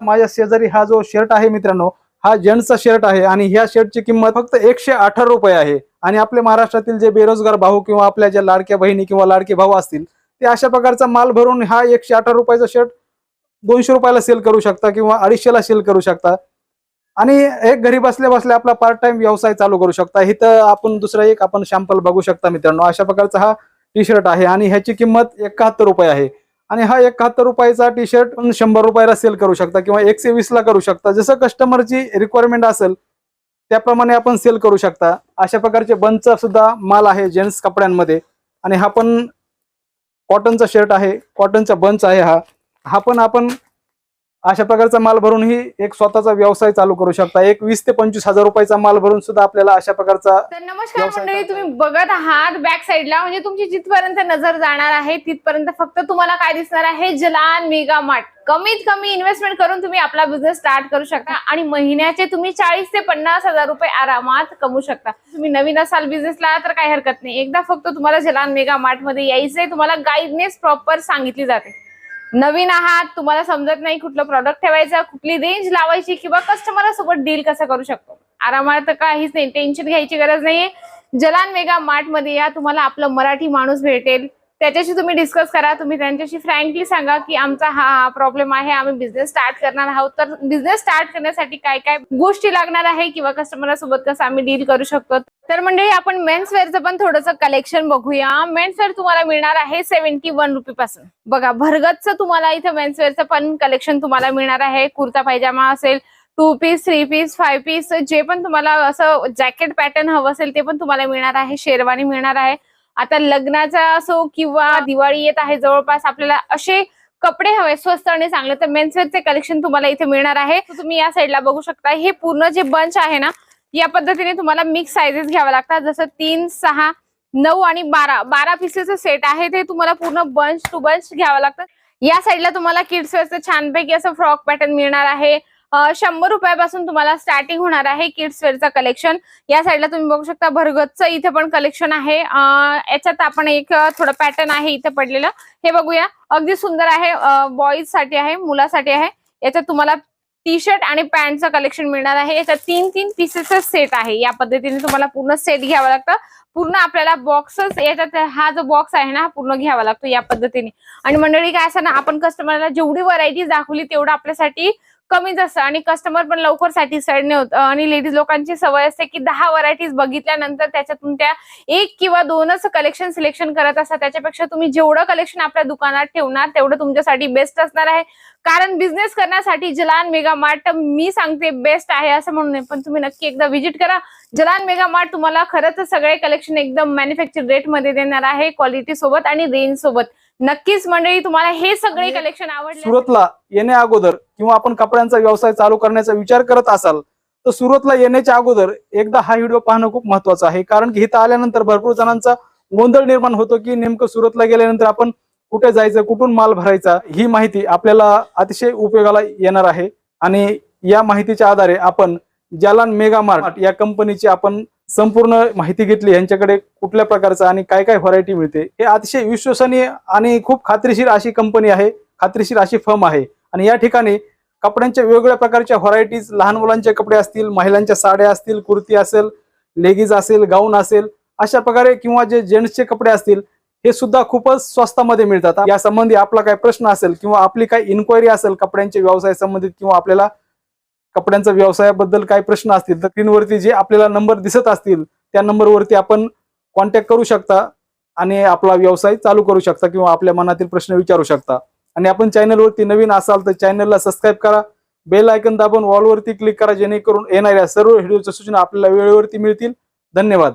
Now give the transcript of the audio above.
माझ्या शेजारी हा जो शर्ट आहे मित्रांनो हा जेंट्सचा शर्ट आहे आणि ह्या शर्टची किंमत फक्त एकशे अठरा रुपये आहे. आणि आपले महाराष्ट्रातील जे बेरोजगार भाऊ किंवा आपल्या ज्या लाडक्या बहिणी किंवा लाडके भाऊ असतील ते अशा प्रकारचा माल भरून हा एकशे अठरा रुपयाचा शर्ट दोनशे रुपयाला सेल करू शकता किंवा अडीचशेला सेल करू शकता. आणि एक घरी बसल्या बसल्या आपला पार्ट टाइम व्यवसाय चालू करू शकता. इथं आपण दुसरा एक आपण सॅम्पल बघू शकता मित्रांनो. अशा प्रकारचा हा टी शर्ट आहे आणि ह्याची किंमत एकाहत्तर रुपये आहे. आणि हा एकाहत्तर रुपयाचा टी शर्ट शंभर रुपयाला सेल करू शकता किंवा एकशे वीसला करू शकता. जसं कस्टमरची रिक्वायरमेंट असेल त्याप्रमाणे आपण सेल करू शकता. अशा प्रकारचे बंच सुद्धा माल आहे जेंट्स कपड्यांमध्ये. आणि हा पण कॉटनचा शर्ट आहे कॉटनचा बंच आहे हा. हा पण आपण अशा प्रकारचा माल भरूनही एक स्वतःचा व्यवसाय चालू करू शकता. एक वीस ते पंचवीस हजार रुपयाचा माल भरून सुद्धा आपल्याला अशा प्रकारचा तर नमस्कार मंडळी तुम्ही बघत आहात बॅक साईडला म्हणजे तुमची जिथपर्यंत नजर जाणार आहे तिथपर्यंत फक्त तुम्हाला काय दिसणार आहे जलान मेगा मार्ट. कमीत कमी इन्व्हेस्टमेंट करून तुम्ही आपला बिझनेस स्टार्ट करू शकता आणि महिन्याचे तुम्ही चाळीस ते पन्नास हजार रुपये आरामात कमवू शकता. तुम्ही नवीन असाल बिझनेसला तर काही हरकत नाही. एकदा फक्त तुम्हाला जलान मेगा मार्टमध्ये यायचंय तुम्हाला गाईडनेस प्रॉपर सांगितली जाते. नवीन आहात तुम्हाला समजत नाही कुठलं प्रॉडक्ट ठेवायचं कुठली रेंज लावायची किंवा कस्टमरसोबत डील कसं करू शकतो. आरामात तर काहीच नाही टेन्शन घ्यायची गरज नाहीये. जलान मेगा मार्टमध्ये या तुम्हाला आपलं मराठी माणूस भेटेल. त्याच्याशी तुम्ही डिस्कस करा. तुम्ही त्यांच्याशी फ्रँकली सांगा की आमचा हा प्रॉब्लेम आहे आम्ही बिझनेस स्टार्ट करणार आहोत. तर बिझनेस स्टार्ट करण्यासाठी काय काय गोष्टी लागणार आहे किंवा कस्टमर सोबत कसं आम्ही डील करू शकतो? तर म्हणजे आपण मेन्स वेअरचं पण थोडंसं कलेक्शन बघूया. मेन्स वेअर तुम्हाला मिळणार आहे सेव्हन्टी वन रुपी पासून बघा भरगतचं तुम्हाला इथं मेन्स वेअरचं पण कलेक्शन तुम्हाला मिळणार आहे. कुर्ता पायजामा असेल two piece three piece five piece जे पण तुम्हाला असं जॅकेट पॅटर्न हवं असेल ते पण तुम्हाला मिळणार आहे. शेरवानी मिळणार आहे. आता लग्नाचा असो किंवा दिवाळी येत आहे जवळपास आपल्याला असे कपडे हवे स्वस्त आणि चांगले. तर मेन्सवेअरचे कलेक्शन तुम्हाला इथे मिळणार आहे. तुम्ही या साईडला बघू शकता. हे पूर्ण जे बंच आहे ना या पद्धतीने तुम्हाला मिक्स सायझेस घ्यावा लागतात. जसं तीन सहा नऊ आणि बारा. बारा पीसेसचं सेट आहे. ते तुम्हाला पूर्ण बंच टू बंच घ्यावं लागतं. या साईडला तुम्हाला किड्स वेअरचं छानपैकी असं फ्रॉक पॅटर्न मिळणार आहे. शंभर रुपयापासून तुम्हाला स्टार्टिंग होणार आहे किड्स वेअरचं कलेक्शन या साईडला तुम्ही बघू शकता भरगतचं इथे पण कलेक्शन आहे. याच्यात आपण एक थोडं पॅटर्न आहे इथे पडलेलं. हे बघूया. अगदी सुंदर आहे. बॉईजसाठी आहे मुलासाठी आहे. याच्यात तुम्हाला टी शर्ट आणि पॅन्टचं कलेक्शन मिळणार आहे. याच्यात तीन तीन पीसेसचा सेट आहे. या पद्धतीने तुम्हाला पूर्ण सेट घ्यावा लागतं. पूर्ण आपल्याला बॉक्सच याच्यात हा जो बॉक्स आहे ना हा पूर्ण घ्यावा लागतो या पद्धतीने. आणि मंडळी काय असं ना आपण कस्टमरला जेवढी व्हरायटी दाखवली तेवढं आपल्यासाठी कमीच असतं आणि कस्टमर पण लवकर सॅटिस्फाईड नाही होत. आणि लेडीज लोकांची सवय असते की दहा व्हरायटीज बघितल्यानंतर त्याच्यातून त्या एक किंवा दोनच कलेक्शन सिलेक्शन करत असतात. त्याच्यापेक्षा तुम्ही जेवढं कलेक्शन आपल्या दुकानात ठेवणार तेवढं तुमच्यासाठी बेस्ट असणार आहे. कारण बिझनेस करण्यासाठी जलान मेगा मार्ट मी सांगते बेस्ट आहे असं म्हणून नाही पण तुम्ही नक्की एकदा व्हिजिट करा. जलान मेगा मार्ट तुम्हाला खरंच सगळे कलेक्शन एकदम मॅन्युफॅक्चर रेटमध्ये देणार आहे क्वालिटी सोबत आणि रेंज सोबत. नक्कीच मंडळी तुम्हाला हे सगळे कलेक्शन आवडले सुरतला येण्या अगोदर किंवा आपण कपड्यांचा व्यवसाय चालू करण्याचा विचार करत असाल तर सुरतला येण्याच्या अगोदर एकदा हा व्हिडिओ पाहणं खूप महत्वाचं आहे. कारण की इथं आल्यानंतर भरपूर जणांचा गोंधळ निर्माण होतो की नेमकं सुरतला गेल्यानंतर आपण कुठे जायचं कुठून माल भरायचा ही माहिती आपल्याला अतिशय उपयोगाला येणार आहे. आणि या माहितीच्या आधारे आपण जालान मेगा मार्ट या कंपनीची आपण संपूर्ण माहिती घेतली यांच्याकडे कुठल्या प्रकारचं आणि काय काय व्हरायटी मिळते हे अतिशय विश्वसनीय आणि खूप खात्रीशीर अशी कंपनी आहे खात्रीशीर अशी फर्म आहे. आणि या ठिकाणी कपड्यांच्या वेगवेगळ्या प्रकारच्या व्हरायटीज लहान मुलांचे कपडे असतील महिलांच्या साड्या असतील कुर्ती असेल लेगीज असेल गाऊन असेल अशा प्रकारे किंवा जे जेंट्सचे कपडे असतील हे सुद्धा खूपच स्वस्तामध्ये मिळतात. या संबंधी आपला काही प्रश्न असेल किंवा आपली काही इन्क्वायरी असेल कपड्यांच्या व्यवसाय संबंधित किंवा आपल्याला कपड्यांचा व्यवसायाबद्दल काही प्रश्न असतील तर स्क्रीनवरती जे आपल्याला नंबर दिसत असतील त्या नंबरवरती आपण कॉन्टॅक्ट करू शकता आणि आपला व्यवसाय चालू करू शकता किंवा आपल्या मनातील प्रश्न विचारू शकता. आणि आपण चॅनलवरती नवीन असाल तर चॅनलला सबस्क्राईब करा. बेल आयकन दाबून वॉलवरती क्लिक करा जेणेकरून येणाऱ्या सर्व व्हिडिओच्या सूचना आपल्याला वेळेवरती मिळतील. धन्यवाद.